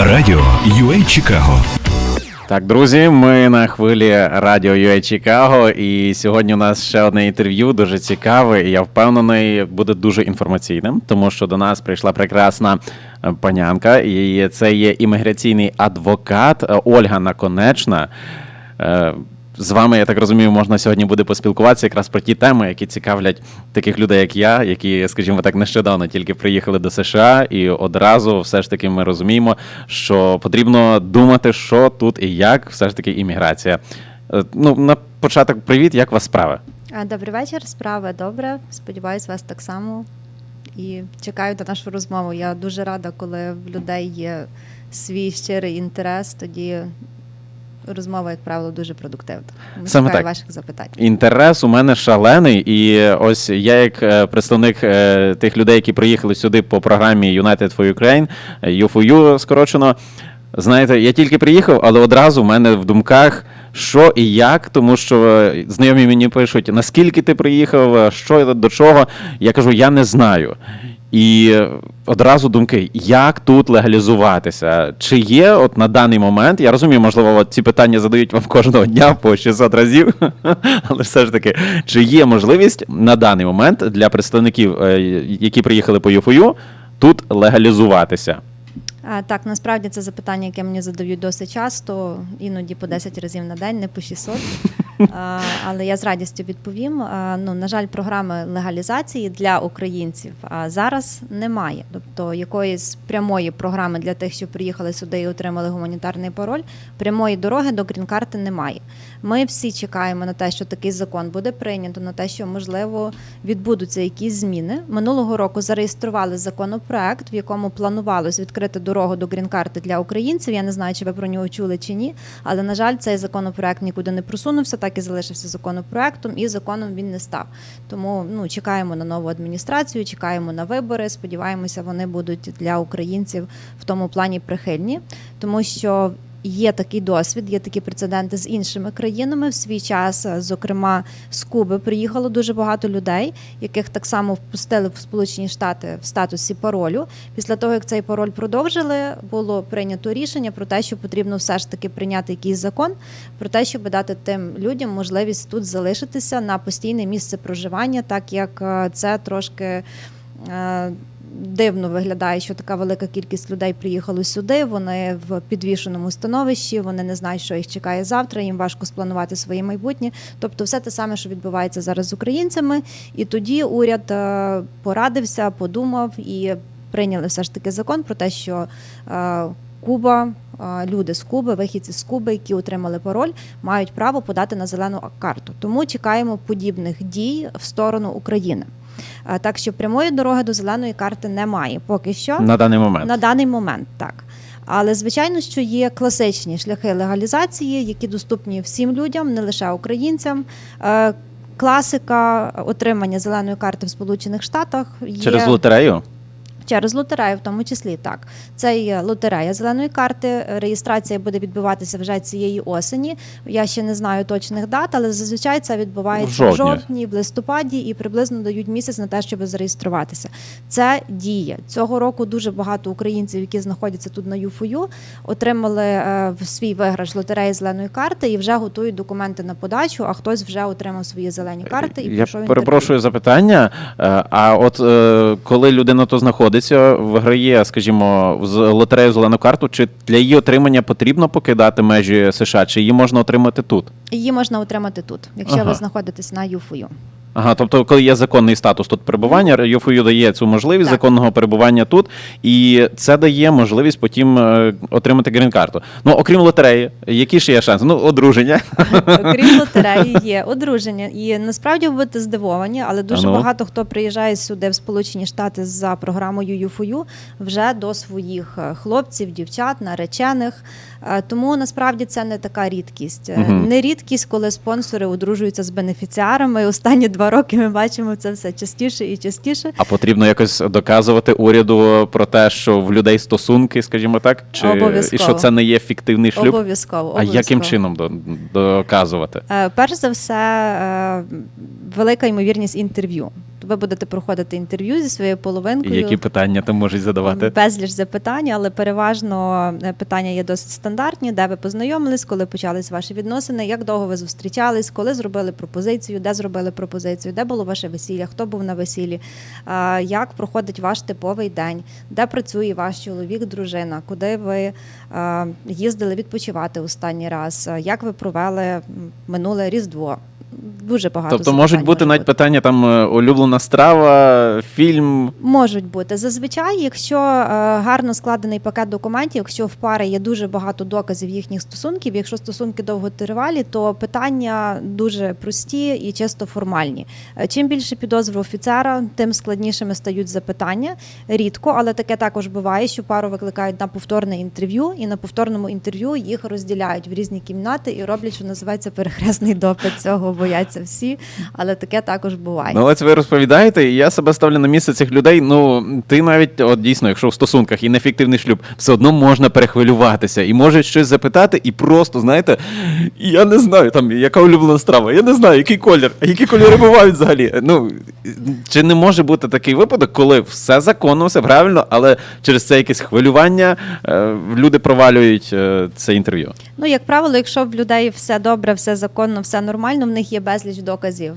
Радіо UA Чикаго. Так, друзі, ми на хвилі радіо UA Чикаго, і сьогодні у нас ще одне інтерв'ю, дуже цікаве. І я впевнений, буде дуже інформаційним, тому що до нас прийшла прекрасна е, панянка, і це є імміграційний адвокат е, Ольга Наконечна. З вами, я так розумію, можна сьогодні буде поспілкуватися якраз про ті теми, які цікавлять таких людей, як я, які, скажімо так, нещодавно тільки приїхали до США, і одразу все ж таки ми розуміємо, що потрібно думати, що тут і як, все ж таки імміграція. Е, Ну, на початок, привіт, як у вас справи? Добрий вечір, справа добре. Сподіваюсь, вас так само. І чекаю на нашу розмову. Я дуже рада, коли в людей є свій щирий інтерес, тоді розмова, як правило, дуже продуктивна. Саме так. ваших запитань. Інтерес у мене шалений, і ось я, як е, представник е, тих людей, які приїхали сюди по програмі United for Ukraine, е, U4U скорочено. Знаєте, я тільки приїхав, але одразу в мене в думках, що і як, тому що е, знайомі мені пишуть, наскільки ти приїхав, е, що до чого. Я кажу, я не знаю. І одразу думки, як тут легалізуватися? Чи є от на даний момент, я розумію, можливо, от ці питання задають вам кожного дня по 600 разів, але все ж таки, чи є можливість на даний момент для представників, е, які приїхали по ЮФОЮ, тут легалізуватися? Так, насправді це запитання, яке мені задають досить часто, іноді по 10 разів на день, не по 600. Але я з радістю відповім. Ну, на жаль, програми легалізації для українців зараз немає. Тобто якоїсь прямої програми для тих, що приїхали сюди і отримали гуманітарний пароль, прямої дороги до грін-карти немає. Ми всі чекаємо на те, що такий закон буде прийнято, на те, що можливо відбудуться якісь зміни. Минулого року зареєстрували законопроект, в якому планувалось відкрити дорогу до грін-карти для українців. Я не знаю, чи ви про нього чули чи ні. Але на жаль, цей законопроект нікуди не просунувся, так і залишився законопроектом, і законом він не став. Тому ну чекаємо на нову адміністрацію, чекаємо на вибори. Сподіваємося, вони будуть для українців в тому плані прихильні, тому що. Є такий досвід, є такі прецеденти з іншими країнами. В свій час, е, зокрема, з Куби приїхало дуже багато людей, яких так само впустили в Сполучені Штати в статусі паролю. Після того, як цей пароль продовжили, було прийнято рішення про те, що потрібно все ж таки прийняти якийсь закон про те, щоб дати тим людям можливість тут залишитися на постійне місце проживання, так як е, це трошки. Дивно виглядає, що така велика кількість людей приїхало сюди. Вони в підвішеному становищі, вони не знають, що їх чекає завтра. Їм важко спланувати своє майбутнє. Тобто, все те саме, що відбувається зараз з українцями. І тоді уряд е, порадився, подумав і прийняли все ж таки закон про те, що е, Куба, е, люди з Куби, вихідці з Куби, які отримали пароль, мають право подати на зелену карту. Тому чекаємо подібних дій в сторону України. Так що прямої дороги до зеленої карти немає поки що. На даний момент. На даний момент так. Але звичайно, що є класичні шляхи легалізації, які доступні всім людям, не лише українцям. Е, Класика отримання зеленої карти в Сполучених Штатах є Через лотерею? Через лотерею, в тому числі так. Це є лотерея зеленої карти. Реєстрація буде відбуватися вже цієї осені. Я ще не знаю точних дат, але зазвичай це відбувається В в жовтні. в листопаді і приблизно дають місяць на те, щоб зареєструватися. Це діє цього року. Дуже багато українців, які знаходяться тут на ЮФОЮ, отримали е, в свій виграш лотереї зеленої карти і вже готують документи на подачу. А хтось вже отримав свої зелені карти і Я пройшов інтерв'ю. перепрошую запитання. е, А от е, коли людина то знаходиться, виграє, скажімо, лотерею зелену карту, чи для її отримання потрібно покидати межі США, чи її можна отримати тут? Її можна отримати тут, якщо Ага. ви знаходитесь на ЮФОЮ. Ага, тобто, коли є законний статус тут перебування, ЮФОЮ дає цю можливість Так. законного перебування тут, і це дає можливість потім е, отримати грін-карту. Ну, окрім лотереї, які ще є шанси? Ну, одруження. Окрім лотереї, є одруження. І насправді ви будете здивовані, але дуже А ну? багато хто приїжджає сюди в Сполучені Штати за програмою ЮФОЮ вже до своїх е, хлопців, дівчат, наречених. Е, Тому насправді це не така рідкість. Мгм. Не рідкість, коли спонсори одружуються з бенефіціарами. Останні два роки ми бачимо це все частіше і частіше. А потрібно якось доказувати уряду про те, що в людей стосунки, скажімо так, чи і Обов'язково. що це не є фіктивний шлюб. Обов'язково. А яким чином до- доказувати? Е, Перш за все, е, велика ймовірність інтерв'ю. Ви будете проходити інтерв'ю зі своєю І половинкою. які питання там можуть задавати? Безліч запитань, але переважно е, питання є досить стандартні, де ви познайомились, коли почались ваші відносини, як довго ви зустрічались, коли зробили пропозицію, де зробили пропозицію, де було ваше весілля, хто був на весіллі, е, як проходить ваш типовий день, де працює ваш чоловік, дружина, куди ви е, їздили відпочивати останній раз, як ви провели минуле Різдво. Дуже багато Тобто можуть бути навіть питання там е, улюблена страва, фільм. Можуть бути зазвичай, якщо е, гарно складений пакет документів, якщо в пари є дуже багато доказів їхніх стосунків, якщо стосунки довготривалі, то питання дуже прості і чисто формальні. Е, Чим більше підозр офіцера, тим складнішими стають запитання. Рідко, але таке також буває, що пару викликають на повторне інтерв'ю, і на повторному інтерв'ю їх розділяють в різні кімнати і роблять, що називається перехресний допит. Цього бояться всі, але таке також буває. Ну, ось ви розповідаєте, і я себе ставлю на місце цих людей. Ну, ти навіть, от дійсно, якщо в стосунках і неефективний шлюб, все одно можна перехвилюватися і може щось запитати, і просто, знаєте, я не знаю, там, яка улюблена страва, я не знаю, який колір, а які кольори бувають взагалі. Ну, чи не може бути такий випадок, коли все законно, все правильно, але через це якесь хвилювання е, люди провалюють е, це інтерв'ю? Ну, як правило, якщо в людей все добре, все законно, все нормально, в них є безліч доказів.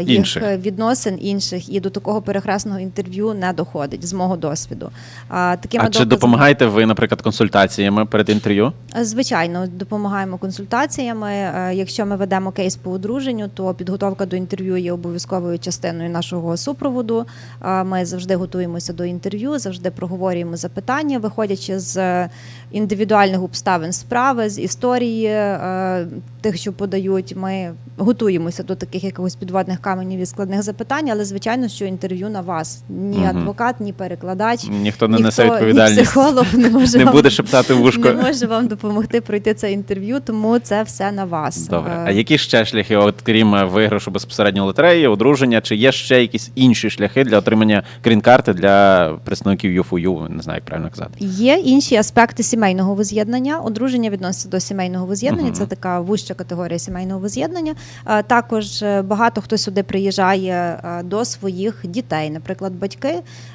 Їх Інших. відносин інших і до такого перехресного інтерв'ю не доходить з мого досвіду. А, такими А чи допомагаєте ви, наприклад, консультаціями перед інтерв'ю? Е, Звичайно, допомагаємо консультаціями. Е, Якщо ми ведемо кейс по одруженню, то підготовка до інтерв'ю є обов'язковою частиною нашого супроводу. Ми завжди готуємося до інтерв'ю, завжди проговорюємо запитання, виходячи з індивідуальних обставин справи, з історії е, тих, що подають. Ми готуємося до таких якихось підводних каменів і складних запитань, але звичайно, що інтерв'ю на вас ні адвокат, ні перекладач. Ніхто не ніхто, несе ні відповідальність. психолог не може Не вам буде шептати в не може вам допомогти пройти це інтерв'ю, тому це все на вас. Добре. Е, А які ще шляхи, от крім е, виграшу безпосередньо лотереї, одруження, чи є ще якісь інші шляхи для отримання крін-карти для представників ЮФУЮ? Не знаю, як правильно казати. Є інші аспекти сімейного воз'єднання. Одруження відноситься до сімейного воз'єднання. Це така вища категорія сімейного воз'єднання. Е, Також багато хто сюди приїжджає е, до своїх дітей. Наприклад, батьки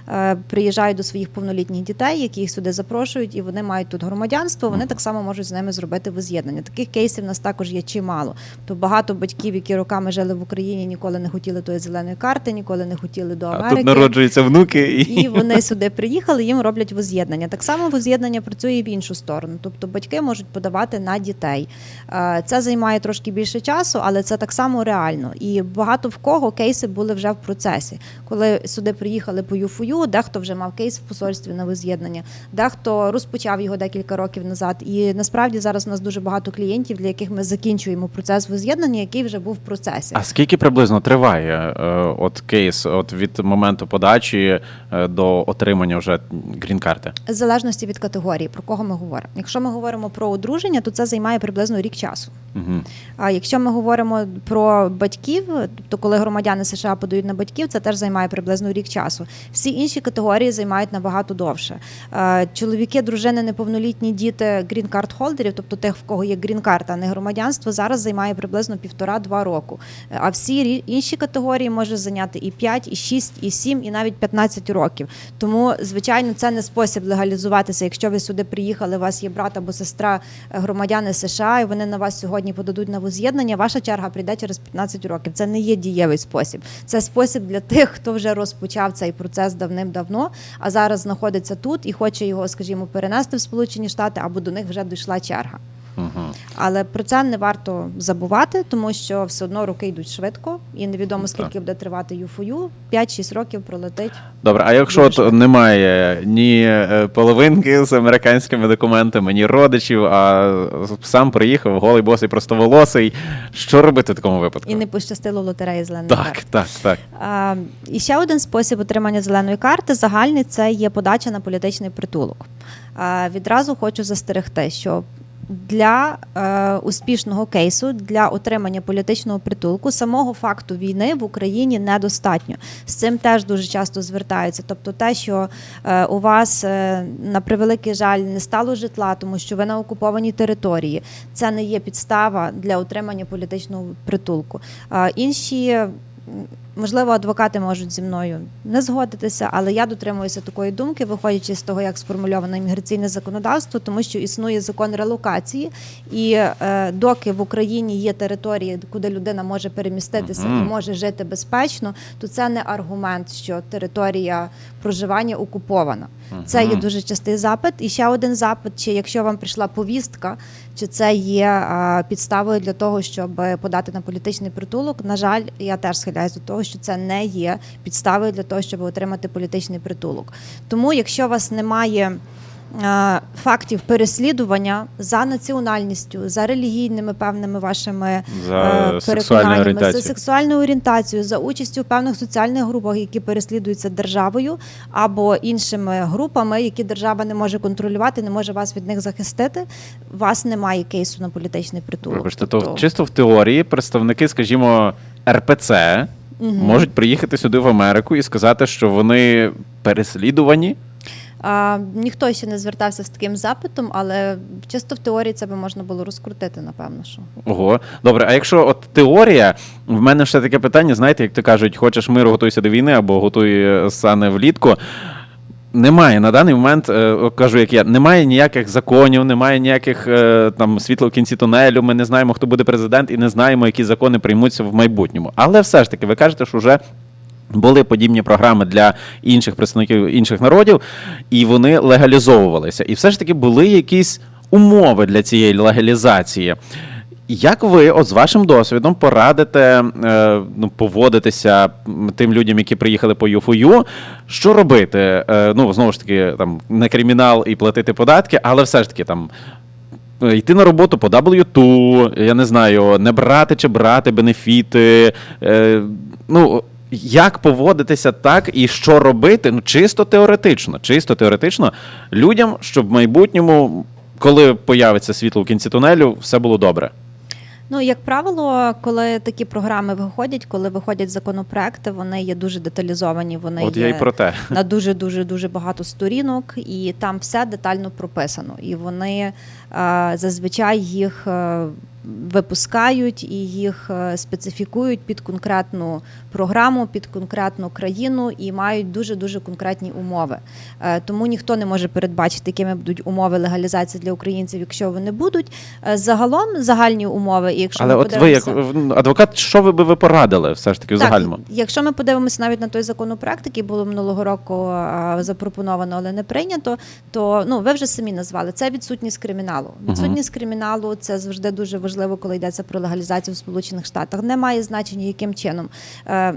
е, приїжджають до своїх повнолітніх дітей, які їх сюди запрошують, і вони мають тут громадянство. Вони так само можуть з ними зробити воз'єднання. Таких кейсів у нас також є чимало. То багато батьків, які роками жили в Україні, ніколи не хотіли тої зеленої карти, ніколи не хотіли до Америки. А тут народжуються внуки і, вони сюди приїхали, їм роблять воз'єднання. Так само воз'єднання працює і в іншу сторону. Тобто батьки можуть подавати на дітей. Е, Це займає трошки більше часу, але це так само реально. І багато в кого кейси були вже в процесі. Коли сюди приїхали по ЮФУ, дехто вже мав кейс в посольстві на воз'єднання, дехто розпочав його декілька років назад. І насправді зараз у нас дуже багато клієнтів, для яких ми закінчуємо процес воз'єднання, який вже був в процесі. А скільки приблизно триває е, от кейс от від моменту подачі е, до отримання вже грін-карти? В залежності від категорії, про кого ми говоримо. Якщо ми говоримо про одруження, то це займає приблизно рік часу. Угу. А якщо ми говоримо про батьків, тобто коли громадяни США подають на батьків, це теж займає приблизно рік часу. Всі інші категорії займають набагато довше. Е, Чоловіки, дружини, неповнолітні діти грін-карт холдерів, тобто тих, в кого є грін-карта, а не громадянство, зараз займає приблизно півтора-два року. А всі інші категорії може зайняти і 5, і 6, і 7, і навіть 15 років. Тому, звичайно, це не спосіб легалізуватися. Якщо ви сюди приїхали, у вас є брат або сестра е, громадяни США, і вони на вас сьогодні подадуть на воз'єднання, ваша черга прийде через 15 років. Це не є дієвий спосіб. Це спосіб для тих, хто вже розпочав цей процес давним-давно, а зараз знаходиться тут і хоче його, скажімо, перенести в Сполучені Штати, або до них вже дійшла черга. Угу. Але про це не варто забувати, тому що все одно роки йдуть швидко, і невідомо скільки так. буде тривати ЮФОЮ. 5-6 років пролетить. Добре, а якщо от немає ні е, половинки з американськими документами, ні родичів, а сам приїхав голий босий простоволосий, що робити в такому випадку? І не пощастило лотереї зеленої Так, карти. так, так. А, і ще один спосіб отримання зеленої карти загальний це є подача на політичний притулок. Відразу хочу застерегти, що для е, успішного кейсу для отримання політичного притулку самого факту війни в Україні недостатньо. З цим теж дуже часто звертаються. Тобто, те, що е, у вас е, на превеликий жаль не стало житла, тому що ви на окупованій території, це не є підстава для отримання політичного притулку. Е, інші Можливо, адвокати можуть зі мною не згодитися, але я дотримуюся такої думки, виходячи з того, як сформульовано імміграційне законодавство, тому що існує закон релокації, і е, доки в Україні є території, куди людина може переміститися і може жити безпечно, то це не аргумент, що територія проживання окупована. Це є дуже частий запит. І ще один запит: чи якщо вам прийшла повістка, чи це є а, підставою для того, щоб подати на політичний притулок? На жаль, я теж схиляюсь до того, що це не є підставою для того, щоб отримати політичний притулок. Тому, якщо у вас немає е, фактів переслідування за національністю, за релігійними певними вашими За е, переконаннями, орієнтацією. за сексуальною орієнтацією, за участю в певних соціальних групах, які переслідуються державою або іншими групами, які держава не може контролювати, не може вас від них захистити. У вас немає кейсу на політичний притулок. Вибачте, Тобто- то чисто в теорії представники, скажімо, РПЦ Мгм. можуть приїхати сюди в Америку і сказати, що вони переслідувані. А, ніхто ще не звертався з таким запитом, але чисто в теорії це би можна було розкрутити, напевно, що. Ого, добре. А якщо от теорія, в мене ще таке питання, знаєте, як то кажуть, хочеш миру, готуйся до війни або готуй сани влітку. Немає на даний момент, е, кажу, як я, немає ніяких законів, немає ніяких е, там світла в кінці тунелю. Ми не знаємо, хто буде президент, і не знаємо, які закони приймуться в майбутньому. Але все ж таки, ви кажете, що вже були подібні програми для інших представників інших народів, і вони легалізовувалися. І все ж таки були якісь умови для цієї легалізації. Як ви, от з вашим досвідом, порадите е, ну, поводитися тим людям, які приїхали по ЮФОЮ, що робити? Е, ну, знову ж таки, там не кримінал і платити податки, але все ж таки там. е, Йти на роботу по W2, я не знаю, не брати чи брати бенефіти. Е, ну, як поводитися так і що робити? Ну, чисто теоретично, чисто теоретично людям, щоб в майбутньому, коли появиться світло в кінці тунелю, все було добре. Ну, як правило, коли такі програми виходять, коли виходять законопроекти, вони є дуже деталізовані. Вони От є і про те. на дуже дуже дуже багато сторінок, і там все детально прописано. І вони зазвичай їх е, випускають і їх е, специфікують під конкретну програму, під конкретну країну і мають дуже дуже конкретні умови. Е, тому ніхто не може передбачити, якими будуть умови легалізації для українців, якщо вони будуть. Загалом загальні умови, і якщо Але ми от ви, як подивимося- адвокат, що ви би ви порадили все ж таки в так, загальному? Якщо ми подивимося навіть на той законопроект, який було минулого року запропоновано, але не прийнято, то ну ви вже самі назвали це відсутність криміналу. Відсутність криміналу це завжди дуже важливо, коли йдеться про легалізацію в Сполучених Штатах. Не має значення, яким чином. Е,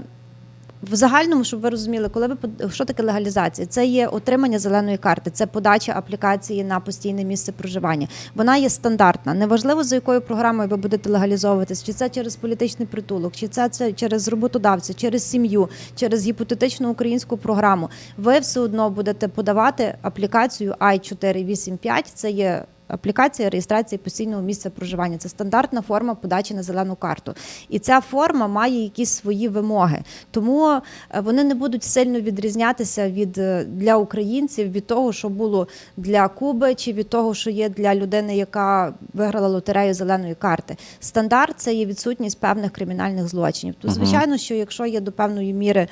в загальному, щоб ви розуміли, коли ви що таке легалізація? Це є отримання зеленої карти, це подача аплікації на постійне місце проживання. Вона є стандартна. Неважливо за якою програмою ви будете легалізовуватись, чи це через політичний притулок, чи це, це через роботодавця, через сім'ю, через гіпотетичну українську програму. Ви все одно будете подавати аплікацію I-485, Це є Аплікація реєстрації постійного місця проживання це стандартна форма подачі на зелену карту, і ця форма має якісь свої вимоги. Тому е, вони не будуть сильно відрізнятися від е, для українців від того, що було для Куби, чи від того, що є для людини, яка виграла лотерею зеленої карти. Стандарт це є відсутність певних кримінальних злочинів. То звичайно, що якщо є до певної міри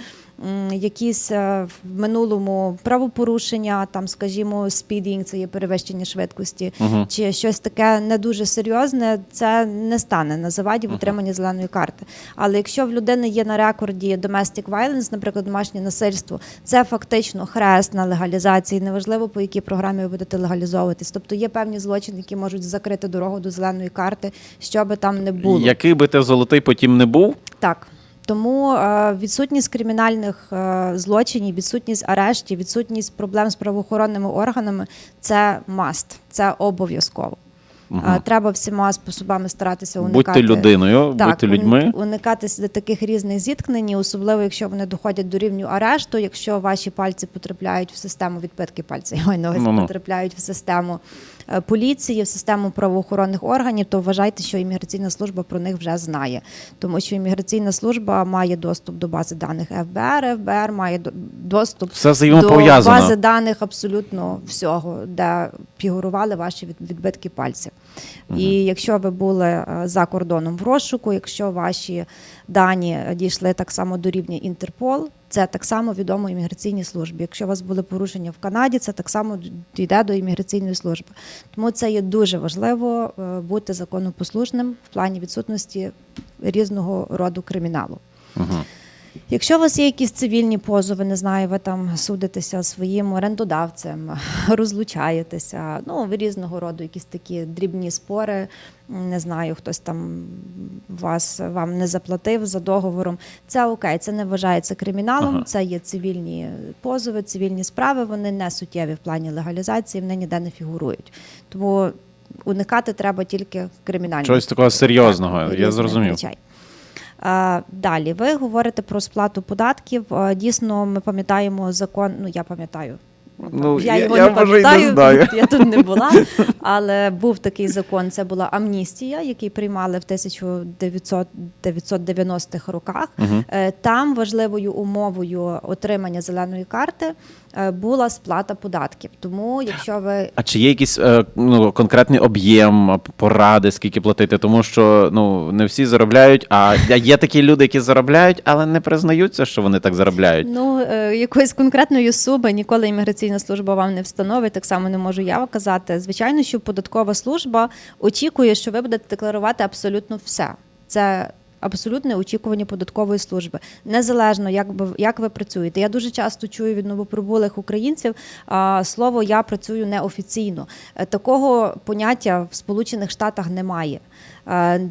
якісь е, в минулому правопорушення, там, скажімо, спідінг, це є перевищення швидкості, Мгм. чи щось таке не дуже серйозне, це не стане на заваді в отриманні зеленої карти. Але якщо в людини є на рекорді domestic violence, наприклад, домашнє насильство, це фактично хрест на легалізації. Неважливо по якій програмі ви будете легалізовуватись. Тобто є певні злочини, які можуть закрити дорогу до зеленої карти, що би там не було. Який би ти золотий потім не був, Так. Тому е, відсутність кримінальних е, злочинів, відсутність арештів, відсутність проблем з правоохоронними органами це маст, це обов'язково. Е, Треба всіма способами старатися уникати. будьте людиною, Так, будьте людьми. уни- уникати таких різних зіткнень, особливо якщо вони доходять до рівню арешту, якщо ваші пальці потрапляють в систему відбитки пальців, увазі, Ну-ну. потрапляють в систему поліції, в систему правоохоронних органів, то вважайте, що імміграційна служба про них вже знає, тому що імміграційна служба має доступ до бази даних ФБР, ФБР має доступ Все до бази даних абсолютно всього, де фігурували ваші відбитки пальців. І якщо ви були е, за кордоном в розшуку, якщо ваші дані е, дійшли так само до рівня Інтерпол, це так само відомо імміграційній службі. Якщо у вас були порушення в Канаді, це так само йде до імміграційної служби. Тому це є дуже важливо е, бути законопослушним в плані відсутності різного роду криміналу. Мгм. Якщо у вас є якісь цивільні позови, не знаю, ви там судитеся своїм орендодавцем, розлучаєтеся, ну ви різного роду якісь такі дрібні спори. Не знаю, хтось там вас вам не заплатив за договором. Це окей, це не вважається криміналом. Ага. Це є цивільні позови, цивільні справи. Вони не суттєві в плані легалізації, вони ніде не фігурують. Тому уникати треба тільки кримінальних. Щось такого серйозного, я зрозумів. речей. Е, Далі ви говорите про сплату податків. Е, Дійсно, ми пам'ятаємо закон. Ну я пам'ятаю. Ну, я, я- його я, не пам'ятаю, знаю. я тут не була. Але був такий закон. Це була амністія, який приймали в 1990-х роках. Е, Там важливою умовою отримання зеленої карти була сплата податків. Тому, якщо ви А чи є якийсь е, ну, конкретний об'єм поради, скільки платити? Тому що ну не всі заробляють, а а є такі люди, які заробляють, але не признаються, що вони так заробляють. Ну, е, якоїсь конкретної суми ніколи імміграційна служба вам не встановить. Так само не можу я казати. Звичайно, що податкова служба очікує, що ви будете декларувати абсолютно все. Це абсолютне очікування податкової служби, незалежно як би як ви працюєте. Я дуже часто чую від новоприбулих українців а, слово я працюю неофіційно. Е, Такого поняття в Сполучених Штатах немає.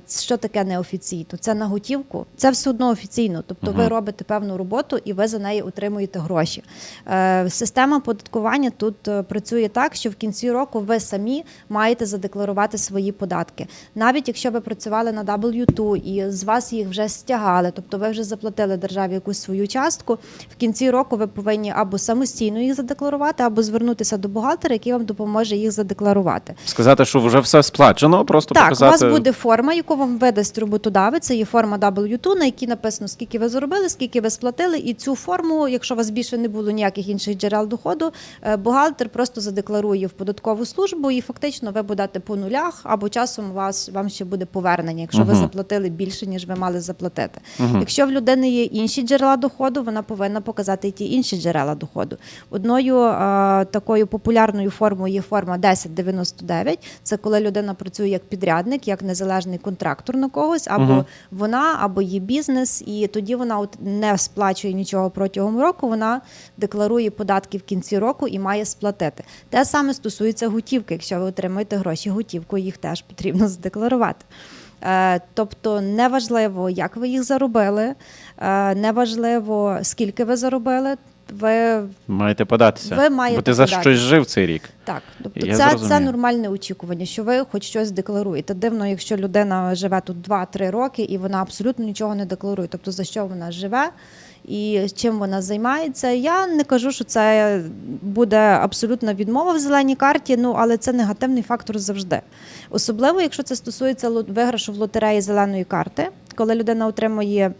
Що таке неофіційно? Це на готівку, це все одно офіційно. Тобто ви робите певну роботу і ви за неї отримуєте гроші. Е, Система податкування тут е, працює так, що в кінці року ви самі маєте задекларувати свої податки. Навіть якщо ви працювали на W2 і з вас їх вже стягали, тобто ви вже заплатили державі якусь свою частку. В кінці року ви повинні або самостійно їх задекларувати, або звернутися до бухгалтера, який вам допоможе їх задекларувати. Сказати, що вже все сплачено, просто Так, показати. вас буде форма, яку вам видасть роботодавець. Це є форма W2, на якій написано, скільки ви заробили, скільки ви сплатили. І цю форму, якщо у вас більше не було ніяких інших джерел доходу, е, бухгалтер просто задекларує в податкову службу, і фактично ви будете по нулях, або часом вас вам ще буде повернення, якщо ви заплатили більше, ніж ви мали заплатити. Мгм. Якщо в людини є інші джерела доходу, вона повинна показати і ті інші джерела доходу. Одною е, такою популярною формою є форма 1099. Це коли людина працює як підрядник, як незалежний контрактор на когось, або Мгм. вона, або її бізнес, і тоді вона от не сплачує нічого протягом року. Вона декларує податки в кінці року і має сплатити. Те саме стосується готівки. Якщо ви отримуєте гроші готівкою, їх теж потрібно задекларувати. Е, Тобто неважливо, як ви їх заробили, е, неважливо, скільки ви заробили. Ви Маєте податися. Ви маєте Бо ти за щось жив цей рік. так, тобто Я це, це нормальне очікування, що ви хоч щось декларуєте. Дивно, якщо людина живе тут 2-3 роки і вона абсолютно нічого не декларує. Тобто за що вона живе і чим вона займається. Я не кажу, що це буде абсолютна відмова в зеленій карті, ну але це негативний фактор завжди. Особливо, якщо це стосується виграшу в лотереї зеленої карти, коли людина отримує.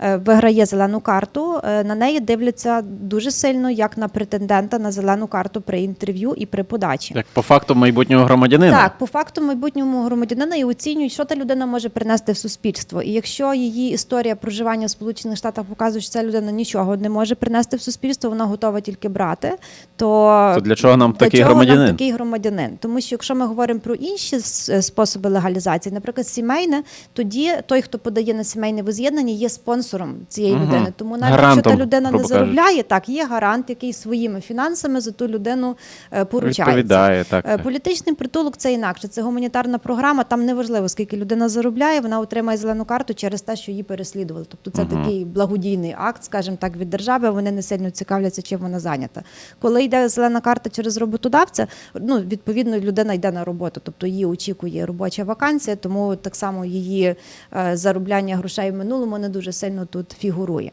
Е, Виграє зелену карту, е, на неї дивляться дуже сильно, як на претендента на зелену карту при інтерв'ю і при подачі. Як по факту майбутнього громадянина. Так, по факту майбутньому громадянина і оцінюють, що та людина може принести в суспільство. І якщо її історія проживання в Сполучених Штатах показує, що ця людина нічого не може принести в суспільство, вона готова тільки брати. То, То для чого нам для такий чого громадянин? Нам такий громадянин? Тому що якщо ми говоримо про інші способи легалізації, наприклад, сімейне, тоді той, хто подає на сімейне воз'єднання, є спонсором цієї Мгм. людини. Тому навіть Гарантом, якщо та людина не заробляє, так є гарант, який своїми фінансами за ту людину е, поручається. Так. Е, Політичний притулок це інакше. Це гуманітарна програма. Там неважливо, скільки людина заробляє, вона отримає зелену карту через те, що її переслідували. Тобто це Мгм. такий благодійний акт, скажімо так, від держави. Вони не сильно цікавляться, чим вона зайнята. Коли йде зелена карта через роботодавця, ну відповідно людина йде на роботу, тобто її очікує робоча вакансія, тому так само її е, заробляння грошей в минулому не дуже сильно тут фігурує.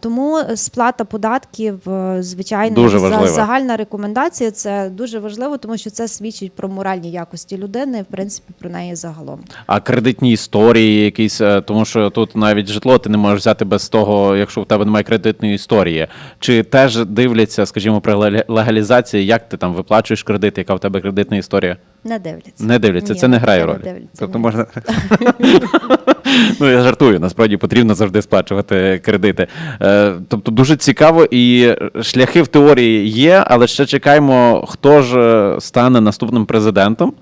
Тому сплата податків, е, звичайно, Дуже за- загальна рекомендація це дуже важливо, тому що це свідчить про моральні якості людини, в принципі, про неї загалом. А кредитні історії якісь, е, тому що тут навіть житло ти не можеш взяти без того, якщо в тебе немає кредитної історії. Чи теж дивляться, скажімо, при лег- легалізації, як ти там виплачуєш кредит, яка в тебе кредитна історія? Не дивляться. Не дивляться, Ні, це не грає роль. дивляться, тобто ні. можна. ну, я жартую, насправді потрібно завжди сплачувати кредити. Е, тобто дуже цікаво, і шляхи в теорії є, але ще чекаємо, хто ж е, стане наступним президентом.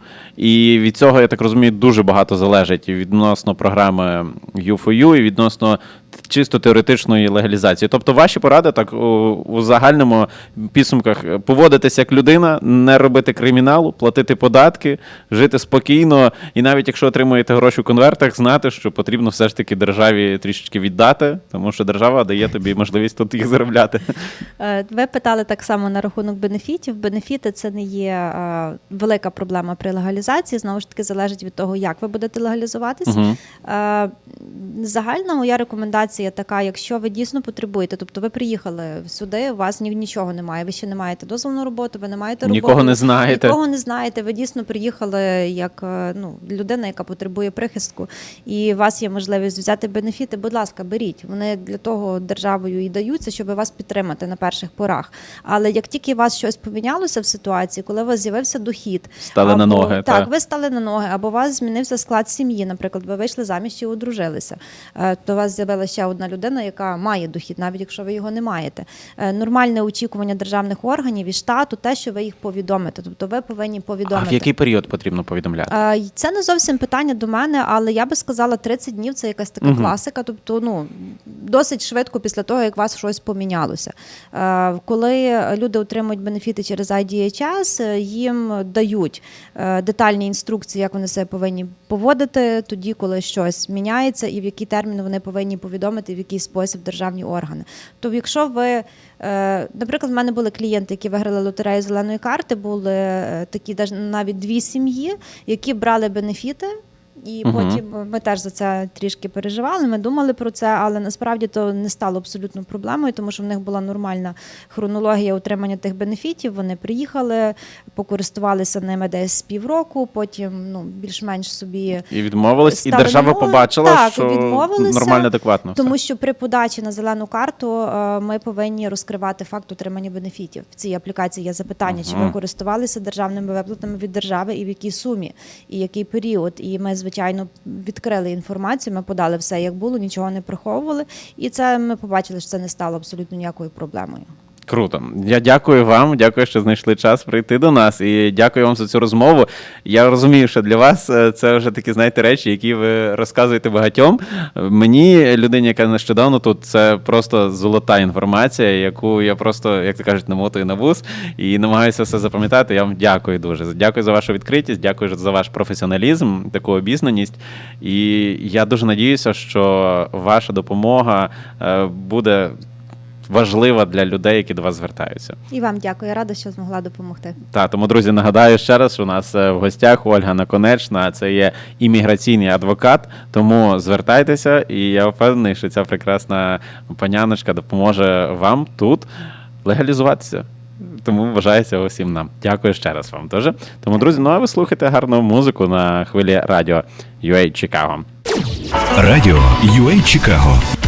І від цього, я так розумію, дуже багато залежить і відносно програми U4U, і відносно чисто теоретичної легалізації. Тобто, ваші поради так у, у загальному підсумках е, поводитися як людина, не робити криміналу, платити податки, жити спокійно, і навіть якщо отримуєте гроші в конвертах, знати, що потрібно все ж таки державі трішечки віддати, тому що держава дає тобі можливість тут їх заробляти. Е, Ви питали так само на рахунок бенефітів. Бенефіти це не є е, велика проблема при легалізації. Знову ж таки, залежить від того, як ви будете легалізуватись. Мгм. Е, Загальна моя рекомендація така: якщо ви дійсно потребуєте, тобто ви приїхали сюди, у вас нічого немає, ви ще не маєте дозволу на роботу, ви не маєте роботи, Нікого не знаєте. Нікого не знаєте. Ви дійсно приїхали як е, ну, людина, яка потребує прихистку, і у вас є можливість взяти бенефіти. Будь ласка, беріть. Вони для того державою і даються, щоб вас підтримати на перших порах. Але як тільки у вас щось помінялося в ситуації, коли у вас з'явився дохід, Стали на ноги, Так, та. ви стали на ноги, або у вас змінився склад сім'ї. Наприклад, ви вийшли заміж чи одружилися. Е, То у вас з'явилася ще одна людина, яка має дохід, навіть якщо ви його не маєте. Е, Нормальне очікування державних органів і штату, те, що ви їх повідомите. Тобто ви повинні А повідомити. в який період потрібно повідомляти? Е, Це не зовсім питання до мене, але я би сказала, 30 днів це якась така Мгм. класика. Тобто, ну досить швидко після того, як у вас щось помінялося. Е, Коли люди отримують бенефіти через IDHS, е, їм дають е, детальні інструкції, як вони себе повинні поводити тоді, коли щось міняється, і в який термін вони повинні повідомити, в який спосіб державні органи. Тобто, якщо ви Е, Наприклад, в мене були клієнти, які виграли лотерею зеленої карти, були е, такі навіть дві сім'ї, які брали бенефіти. І Мгм. потім ми теж за це трішки переживали. Ми думали про це, але насправді то не стало абсолютно проблемою, тому що в них була нормальна хронологія отримання тих бенефітів. Вони приїхали, покористувалися ними десь з півроку, потім ну більш-менш собі І відмовились, і держава на побачила, Так, що нормально, адекватно. все. тому що при подачі на зелену карту е, ми повинні розкривати факт отримання бенефітів. В цій аплікації є запитання, чи Ага. ви користувалися державними виплатами від держави і в якій сумі, і який період. І ми, звичайно, відкрили інформацію, ми подали все, як було, нічого не приховували. І це ми побачили, що це не стало абсолютно ніякою проблемою. Круто. Я дякую вам, дякую, що знайшли час прийти до нас. І дякую вам за цю розмову. Я розумію, що для вас е, це вже такі, знаєте, речі, які ви розказуєте багатьом. Мені, людині, яка нещодавно тут, це просто золота інформація, яку я просто, як то кажуть, намотую на вуз і намагаюся все запам'ятати. Я вам дякую дуже. Дякую за вашу відкритість, дякую за ваш професіоналізм, таку обізнаність. І я дуже надіюся, що ваша допомога е, буде важлива для людей, які до вас звертаються. І вам дякую, я рада, що змогла допомогти. Та тому, друзі, нагадаю ще раз, що у нас е, в гостях Ольга Наконечна, це є імміграційний адвокат. Тому звертайтеся, і я впевнений, що ця прекрасна паняночка допоможе вам тут легалізуватися. Тому цього всім нам. Дякую ще раз вам теж. Тому, друзі, ну а ви слухайте гарну музику на хвилі радіо UA Чикаго. Радіо UA Чикаго